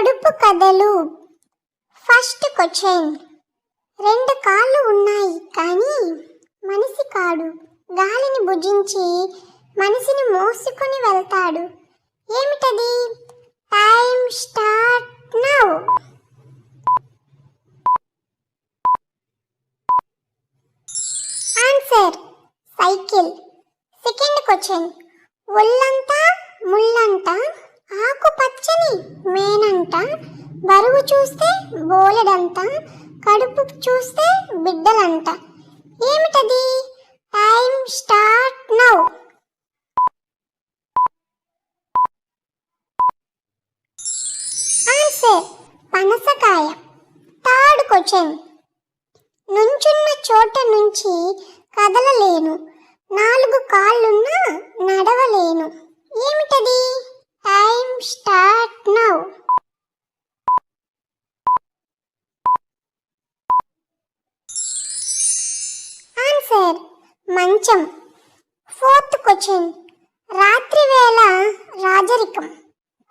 పొడుపు కథలు. First question. రెండు కాళ్ళు ఉన్నాయి కానీ మనిషి కాడు. గాలిని భుజించి మనిషిని మోసుకొని వెళ్తాడు. ఏమిటది? Time start now. Answer. Cycle. Second question. ఒళ్ళంతా ముళ్ళంతా ఆకు పచ్చని మేనంట. బరువు చూస్తే బోలెడంత కడుపు చూస్తే బిడ్డలంట. ఏమిటది? Time start now. ఆన్సర్ పనసకాయ. Third question. నుంచున్న చోట నుంచి కదలలేను. నాలుగు కాళ్ళున్నా నడ మంచం ఫోర్త్ క్వశ్చన్. రాత్రి వేళ రాజరికం.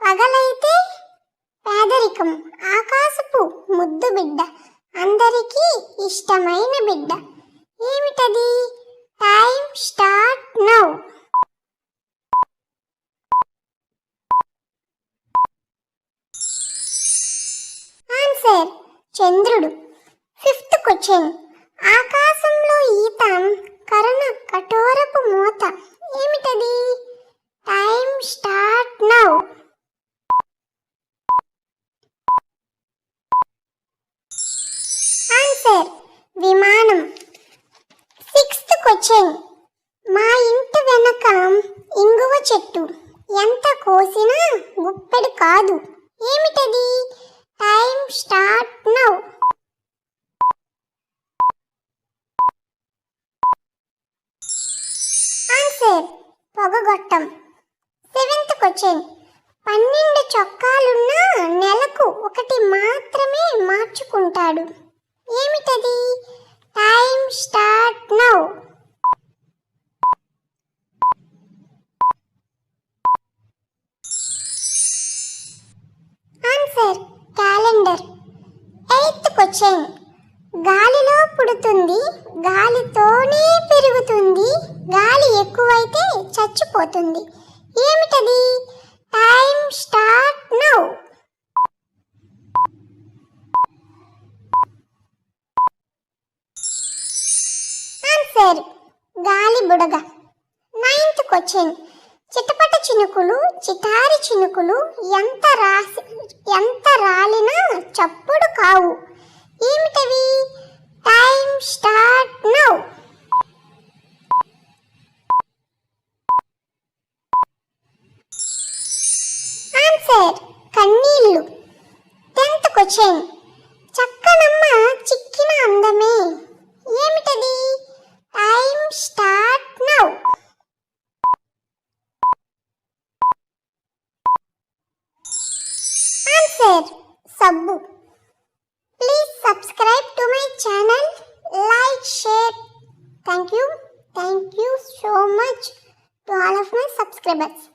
పగలైతే పేదరికం. ఆకాశపు ముద్దు బిడ్డ. అందరికీ ఇష్టమైన బిడ్డ. ఏమిటది? Time start now. ఆన్సర్ చంద్రుడు. Fifth question. ఆకాశంలో ఈత కరణ కఠోరపు మూత. ఏమిటది? Time start now. ఆన్సర్ విమానం. Sixth question. మా ఇంటి వెనక ఇంగువ చెట్టు. ఎంత కోసినా గుప్పెడు కాదు. ఏమిటది? టైం స్టార్ట్ పొగగొట్టం సెవెంత్ క్వశ్చన్. పన్నెండు చొక్కాలున్న నెలకు ఒకటి మాత్రమే మార్చుకుంటాడు. ఏమిటది? Time start now. Answer calendar. Eighth question. గాలిలో పుడుతుంది గాలితోనే పెరుగుతుంది గాలి ఎక్కువైతే చచ్చిపోతుంది. ఏమిటది? Time start now. ఆన్సర్ గాలి బుడగ. Ninth question. చిటపట చినుకులు చిటారి చినుకులు ఎంత రాసి టెన్త్ చక్కనమ్మ చిక్కిన అందమే. ఏమిటది? Time start now. ఆన్సర్ సబ్బు. Please subscribe to my channel. Like share. Thank you thank you so much to all of my subscribers.